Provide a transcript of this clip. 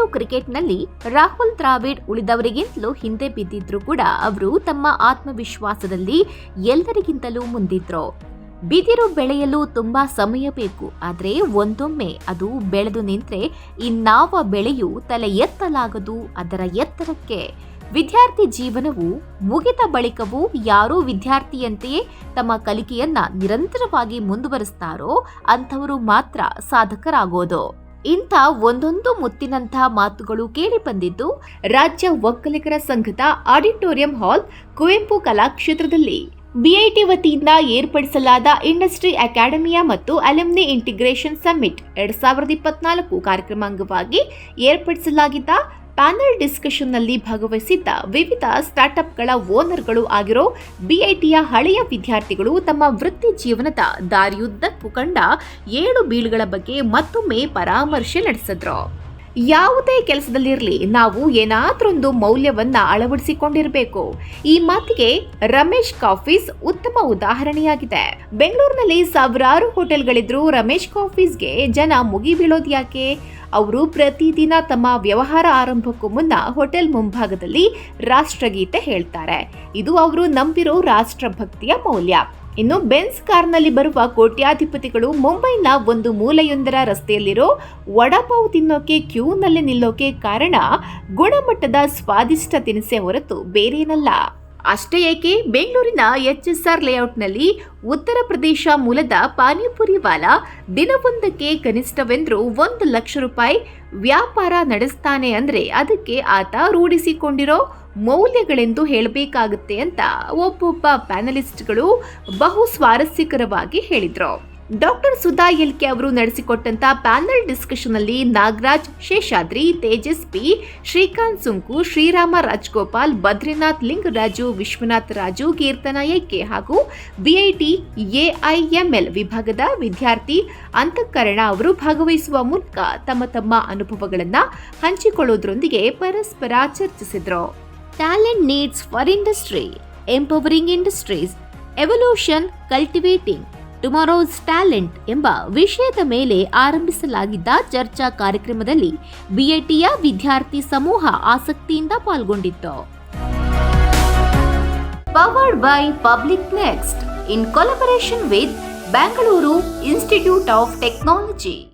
ಇಂದು ಕ್ರಿಕೆಟ್ನಲ್ಲಿ ರಾಹುಲ್ ದ್ರಾವಿಡ್ ಉಳಿದವರಿಗಿಂತಲೂ ಹಿಂದೆ ಬಿದ್ದಿದ್ರು ಕೂಡ ಅವರು ತಮ್ಮ ಆತ್ಮವಿಶ್ವಾಸದಲ್ಲಿ ಎಲ್ಲರಿಗಿಂತಲೂ ಮುಂದಿದ್ರು. ಬಿದಿರು ಬೆಳೆಯಲು ತುಂಬಾ ಸಮಯ ಬೇಕು. ಆದರೆ ಒಂದೊಮ್ಮೆ ಅದು ಬೆಳೆದು ನಿಂತರೆ ಇನ್ನಾವ ಬೆಳೆಯು ತಲೆ ಎತ್ತಲಾಗದು ಅದರ ಎತ್ತರಕ್ಕೆ. ವಿದ್ಯಾರ್ಥಿ ಜೀವನವು ಮುಗಿದ ಬಳಿಕವೂ ಯಾರೂ ವಿದ್ಯಾರ್ಥಿಯಂತೆಯೇ ತಮ್ಮ ಕಲಿಕೆಯನ್ನ ನಿರಂತರವಾಗಿ ಮುಂದುವರಿಸ್ತಾರೋ ಅಂಥವರು ಮಾತ್ರ ಸಾಧಕರಾಗೋದು. ಇಂಥ ಒಂದೊಂದು ಮುತ್ತಿನಂಥ ಮಾತುಗಳು ಕೇಳಿ ಬಂದಿದ್ದು ರಾಜ್ಯ ಒಕ್ಕಲಿಗರ ಸಂಘದ ಆಡಿಟೋರಿಯಂ ಹಾಲ್ ಕುವೆಂಪು ಕಲಾಕ್ಷೇತ್ರದಲ್ಲಿ. ಬಿಐಟಿ ವತಿಯಿಂದ ಏರ್ಪಡಿಸಲಾದ ಇಂಡಸ್ಟ್ರಿ ಅಕಾಡೆಮಿಯಾ ಮತ್ತು ಅಲೆಮ್ನಿ ಇಂಟಿಗ್ರೇಷನ್ ಸಮ್ಮಿಟ್ ಎರಡ್ ಸಾವಿರದ ಇಪ್ಪತ್ನಾಲ್ಕು ಕಾರ್ಯಕ್ರಮ ಅಂಗವಾಗಿ ಏರ್ಪಡಿಸಲಾಗಿದ್ದ ಪ್ಯಾನೆಲ್ ಡಿಸ್ಕಷನ್ನಲ್ಲಿ ಭಾಗವಹಿಸಿದ್ದ ವಿವಿಧ ಸ್ಟಾರ್ಟ್ಅಪ್ಗಳ ಓನರ್ಗಳು ಆಗಿರೋ ಬಿಐಟಿಯ ಹಳೆಯ ವಿದ್ಯಾರ್ಥಿಗಳು ತಮ್ಮ ವೃತ್ತಿ ಜೀವನದ ದಾರಿಯುದ್ದಕ್ಕೂ ಕಂಡ ಏಳು ಬೀಳುಗಳ ಬಗ್ಗೆ ಮತ್ತೊಮ್ಮೆ ಪರಾಮರ್ಶೆ ನಡೆಸಿದ್ರು. ಯಾವುದೇ ಕೆಲಸದಲ್ಲಿರಲಿ ನಾವು ಏನಾದ್ರೊಂದು ಮೌಲ್ಯವನ್ನ ಅಳವಡಿಸಿಕೊಂಡಿರಬೇಕು. ಈ ಮಾತಿಗೆ ರಮೇಶ್ ಕಾಫೀಸ್ ಉತ್ತಮ ಉದಾಹರಣೆಯಾಗಿದೆ. ಬೆಂಗಳೂರಿನಲ್ಲಿ ಸಾವಿರಾರು ಹೋಟೆಲ್ಗಳಿದ್ರು ರಮೇಶ್ ಕಾಫೀಸ್ಗೆ ಜನ ಮುಗಿ ಬೀಳೋದು ಯಾಕೆ? ಅವರು ಪ್ರತಿದಿನ ತಮ್ಮ ವ್ಯವಹಾರ ಆರಂಭಕ್ಕೂ ಮುನ್ನ ಹೋಟೆಲ್ ಮುಂಭಾಗದಲ್ಲಿ ರಾಷ್ಟ್ರಗೀತೆ ಹೇಳ್ತಾರೆ. ಇದು ಅವರು ನಂಬಿರೋ ರಾಷ್ಟ್ರಭಕ್ತಿಯ ಮೌಲ್ಯ. ಇನ್ನು ಬೆನ್ಸ್ ಕಾರ್ನಲ್ಲಿ ಬರುವ ಕೋಟ್ಯಾಧಿಪತಿಗಳು ಮುಂಬೈನ ಒಂದು ಮೂಲೆಯೊಂದರ ರಸ್ತೆಯಲ್ಲಿರೋ ವಡಪಾವ್ ತಿನ್ನೋಕೆ ಕ್ಯೂನಲ್ಲಿ ನಿಲ್ಲೋಕೆ ಕಾರಣ ಗುಣಮಟ್ಟದ ಸ್ವಾದಿಷ್ಟ ತಿನಿಸೆ ಹೊರತು ಬೇರೇನಲ್ಲ. ಅಷ್ಟೇ ಏಕೆ, ಬೆಂಗಳೂರಿನ H S R ಲೇಔಟ್ನಲ್ಲಿ Uttar Pradesh ಮೂಲದ ಪಾನಿಪುರಿ ವಾಲ ದಿನವೊಂದಕ್ಕೆ ಕನಿಷ್ಠವೆಂದರೂ ಒಂದು ಲಕ್ಷ ರೂಪಾಯಿ ವ್ಯಾಪಾರ ನಡೆಸ್ತಾನೆ ಅಂದರೆ ಅದಕ್ಕೆ ಆತ ರೂಢಿಸಿಕೊಂಡಿರೋ ಮೌಲ್ಯಗಳೆಂದು ಹೇಳಬೇಕಾಗುತ್ತೆ ಅಂತ ಒಬ್ಬೊಬ್ಬ ಪ್ಯಾನಲಿಸ್ಟ್ಗಳು ಬಹು ಸ್ವಾರಸ್ಯಕರವಾಗಿ ಹೇಳಿದ್ರು. ಡಾಕ್ಟರ್ ಸುಧಾ ಎಲ್ಕೆ ಅವರು ನಡೆಸಿಕೊಟ್ಟಂತ ಪ್ಯಾನಲ್ ಡಿಸ್ಕಷನ್ ಅಲ್ಲಿ ನಾಗರಾಜ್, ಶೇಷಾದ್ರಿ, ತೇಜಸ್ವಿ, ಶ್ರೀಕಾಂತ್ ಸುಂಕು, ಶ್ರೀರಾಮ ರಾಜ್ಗೋಪಾಲ್ ಬದ್ರಿನಾಥ್ ಲಿಂಗರಾಜು ವಿಶ್ವನಾಥ್ ರಾಜು, ಕೀರ್ತನಾ ಏಕೆ ಹಾಗೂ ಬಿಐಟಿ ಎಐಎಂಎಲ್ ವಿಭಾಗದ ವಿದ್ಯಾರ್ಥಿ ಅಂತಃಕರಣ ಅವರು ಭಾಗವಹಿಸುವ ಮೂಲಕ ತಮ್ಮ ತಮ್ಮ ಅನುಭವಗಳನ್ನು ಹಂಚಿಕೊಳ್ಳೋದ್ರೊಂದಿಗೆ ಪರಸ್ಪರ ಚರ್ಚಿಸಿದ್ರು. Talent needs for industry, empowering industries, evolution, cultivating tomorrow's talent ಎಂಬ ವಿಷಯದ ಮೇಲೆ ಆರಂಭಿಸಲಾಗಿದ್ದ ಚರ್ಚಾ ಕಾರ್ಯಕ್ರಮದಲ್ಲಿ ಬಿಐಟಿಯ ವಿದ್ಯಾರ್ಥಿ ಸಮೂಹ ಆಸಕ್ತಿಯಿಂದ ಪಾಲ್ಗೊಂಡಿತ್ತು. Powered by public next in collaboration with Bengaluru institute of technology